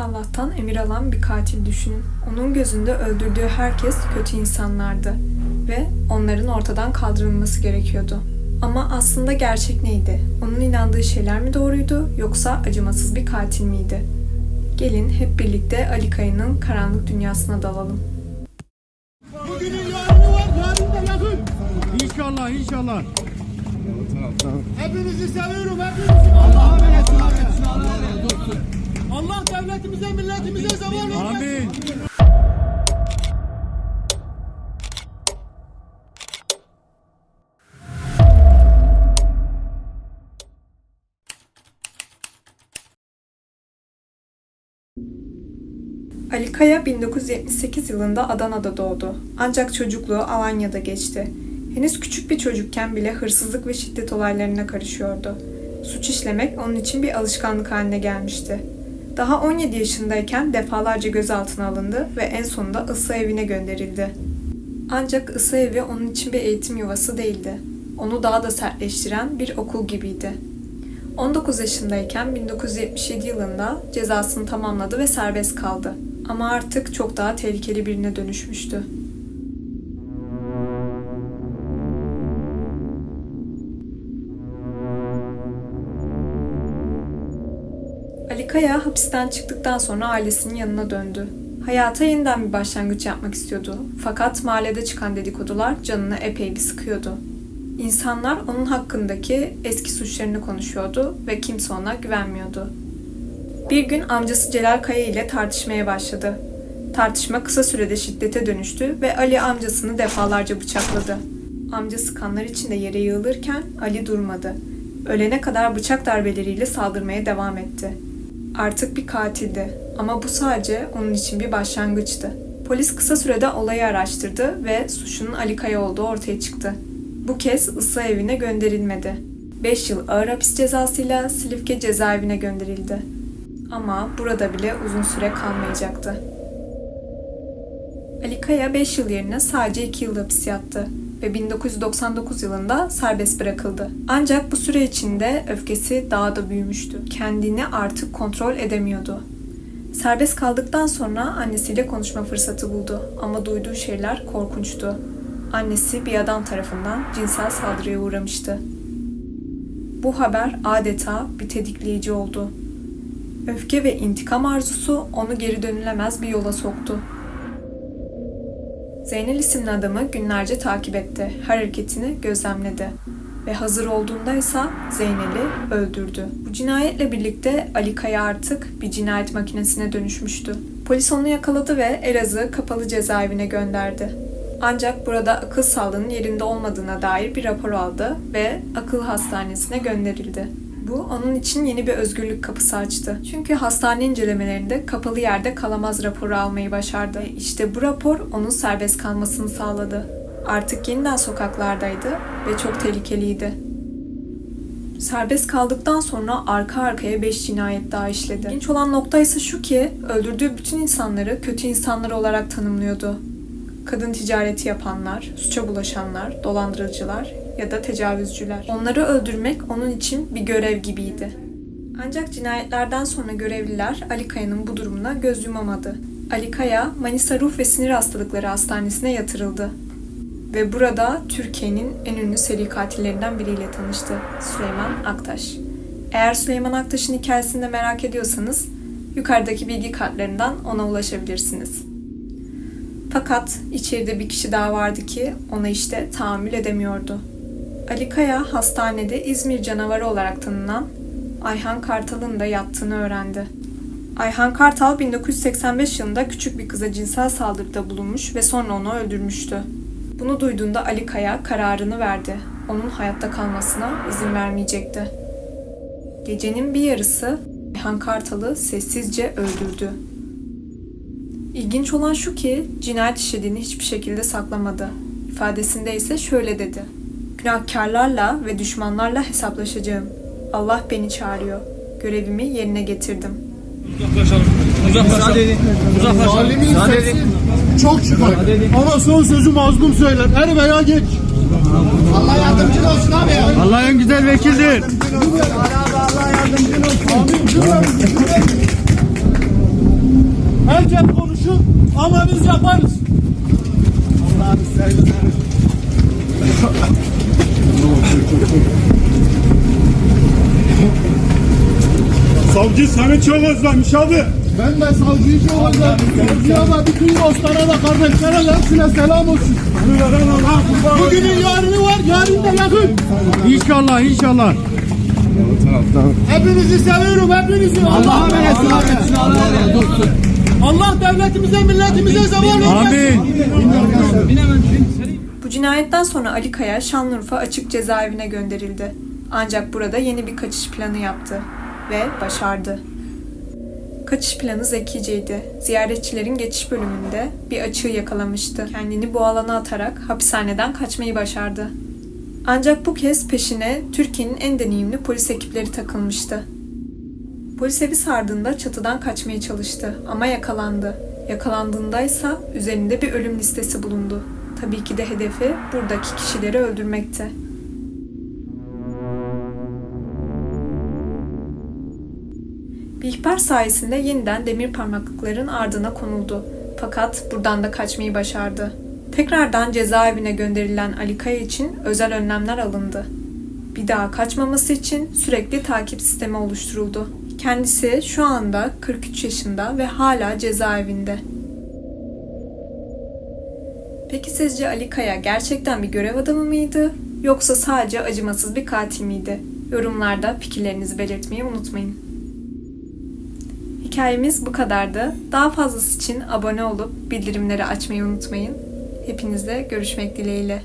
Allah'tan emir alan bir katil düşünün. Onun gözünde öldürdüğü herkes kötü insanlardı ve onların ortadan kaldırılması gerekiyordu. Ama aslında gerçek neydi? Onun inandığı şeyler mi doğruydu yoksa acımasız bir katil miydi? Gelin hep birlikte Ali Kaya'nın karanlık dünyasına dalalım. Bugünün yarını var, yarın da yakın. İnşallah inşallah. Hepinizi seviyorum, hepinizi. Devletimize, milletimize zeval vermesin. Amin. Ali Kaya 1978 yılında Adana'da doğdu. Ancak çocukluğu Alanya'da geçti. Henüz küçük bir çocukken bile hırsızlık ve şiddet olaylarına karışıyordu. Suç işlemek onun için bir alışkanlık haline gelmişti. Daha 17 yaşındayken defalarca gözaltına alındı ve en sonunda ısı evine gönderildi. Ancak ısı evi onun için bir eğitim yuvası değildi. Onu daha da sertleştiren bir okul gibiydi. 19 yaşındayken 1977 yılında cezasını tamamladı ve serbest kaldı. Ama artık çok daha tehlikeli birine dönüşmüştü. Kaya hapisten çıktıktan sonra ailesinin yanına döndü. Hayata yeniden bir başlangıç yapmak istiyordu. Fakat mahallede çıkan dedikodular canını epey bir sıkıyordu. İnsanlar onun hakkındaki eski suçlarını konuşuyordu ve kimse ona güvenmiyordu. Bir gün amcası Celal Kaya ile tartışmaya başladı. Tartışma kısa sürede şiddete dönüştü ve Ali amcasını defalarca bıçakladı. Amcası kanlar içinde yere yığılırken Ali durmadı. Ölene kadar bıçak darbeleriyle saldırmaya devam etti. Artık bir katildi ama bu sadece onun için bir başlangıçtı. Polis kısa sürede olayı araştırdı ve suçunun Ali Kaya olduğu ortaya çıktı. Bu kez ısı evine gönderilmedi. 5 yıl ağır hapis cezasıyla Silifke cezaevine gönderildi. Ama burada bile uzun süre kalmayacaktı. Ali Kaya 5 yıl yerine sadece 2 yıl hapis yattı ve 1999 yılında serbest bırakıldı. Ancak bu süre içinde öfkesi daha da büyümüştü. Kendini artık kontrol edemiyordu. Serbest kaldıktan sonra annesiyle konuşma fırsatı buldu ama duyduğu şeyler korkunçtu. Annesi bir adam tarafından cinsel saldırıya uğramıştı. Bu haber adeta bir tetikleyici oldu. Öfke ve intikam arzusu onu geri dönülemez bir yola soktu. Zeynel isimli adamı günlerce takip etti. Her hareketini gözlemledi. Ve hazır olduğunda ise Zeynel'i öldürdü. Bu cinayetle birlikte Ali Kaya artık bir cinayet makinesine dönüşmüştü. Polis onu yakaladı ve Elazığ kapalı cezaevine gönderdi. Ancak burada akıl sağlığının yerinde olmadığına dair bir rapor aldı ve akıl hastanesine gönderildi. Bu onun için yeni bir özgürlük kapısı açtı. Çünkü hastane incelemelerinde kapalı yerde kalamaz raporu almayı başardı. İşte bu rapor onun serbest kalmasını sağladı. Artık yeniden sokaklardaydı ve çok tehlikeliydi. Serbest kaldıktan sonra arka arkaya 5 cinayet daha işledi. İlginç olan nokta ise şu ki öldürdüğü bütün insanları kötü insanlar olarak tanımlıyordu. Kadın ticareti yapanlar, suça bulaşanlar, dolandırıcılar ya da tecavüzcüler. Onları öldürmek onun için bir görev gibiydi. Ancak cinayetlerden sonra görevliler Ali Kaya'nın bu durumuna göz yumamadı. Ali Kaya, Manisa Ruh ve Sinir Hastalıkları Hastanesi'ne yatırıldı. Ve burada Türkiye'nin en ünlü seri katillerinden biriyle tanıştı. Süleyman Aktaş. Eğer Süleyman Aktaş'ın hikayesini de merak ediyorsanız yukarıdaki bilgi kartlarından ona ulaşabilirsiniz. Fakat içeride bir kişi daha vardı ki ona işte tahammül edemiyordu. Ali Kaya hastanede İzmir canavarı olarak tanınan Ayhan Kartal'ın da yattığını öğrendi. Ayhan Kartal 1985 yılında küçük bir kıza cinsel saldırıda bulunmuş ve sonra onu öldürmüştü. Bunu duyduğunda Ali Kaya kararını verdi. Onun hayatta kalmasına izin vermeyecekti. Gecenin bir yarısı Ayhan Kartal'ı sessizce öldürdü. İlginç olan şu ki cinayet işlediğini hiçbir şekilde saklamadı. İfadesinde ise şöyle dedi. Günahkarlarla ve düşmanlarla hesaplaşacağım. Allah beni çağırıyor. Görevimi yerine getirdim. Uzaklaşalım. Uzaklaşalım. Uzaklaşalım. Zalimin sesi çok çıkar. Ama son sözü mazlum söyler. Er veya geç. Allah yardımcın olsun abi. Allah en güzel vekildir. Allah yardımcın olsun. Erkek konuşur ama biz yaparız. Allah'ını seversen. Savcı seni çok özlemiş abi. Ben de savcıyı çok özledim. Savcıya da bütün dostlara da kardeşlere de hepsine selam olsun. Bugünün yarını var, yarın da yakın. İnşallah inşallah. Hepinizi seviyorum, hepinizi. Allah'a emanetsin abi. Allah devletimize, milletimize zeval vermesin. Amin. Bu cinayetten sonra Ali Kaya Şanlıurfa Açık Cezaevine gönderildi. Ancak burada yeni bir kaçış planı yaptı ve başardı. Kaçış planı zekiceydi. Ziyaretçilerin geçiş bölümünde bir açığı yakalamıştı. Kendini bu alana atarak hapishaneden kaçmayı başardı. Ancak bu kez peşine Türkiye'nin en deneyimli polis ekipleri takılmıştı. Polis evi sardığında çatıdan kaçmaya çalıştı ama yakalandı. Yakalandığındaysa üzerinde bir ölüm listesi bulundu. Tabii ki de hedefi buradaki kişileri öldürmekti. Bir ihbar sayesinde yeniden demir parmaklıkların ardına konuldu. Fakat buradan da kaçmayı başardı. Tekrardan cezaevine gönderilen Ali için özel önlemler alındı. Bir daha kaçmaması için sürekli takip sistemi oluşturuldu. Kendisi şu anda 43 yaşında ve hala cezaevinde. Peki sizce Ali Kaya gerçekten bir görev adamı mıydı? Yoksa sadece acımasız bir katil miydi? Yorumlarda fikirlerinizi belirtmeyi unutmayın. Hikayemiz bu kadardı. Daha fazlası için abone olup bildirimleri açmayı unutmayın. Hepinizle görüşmek dileğiyle.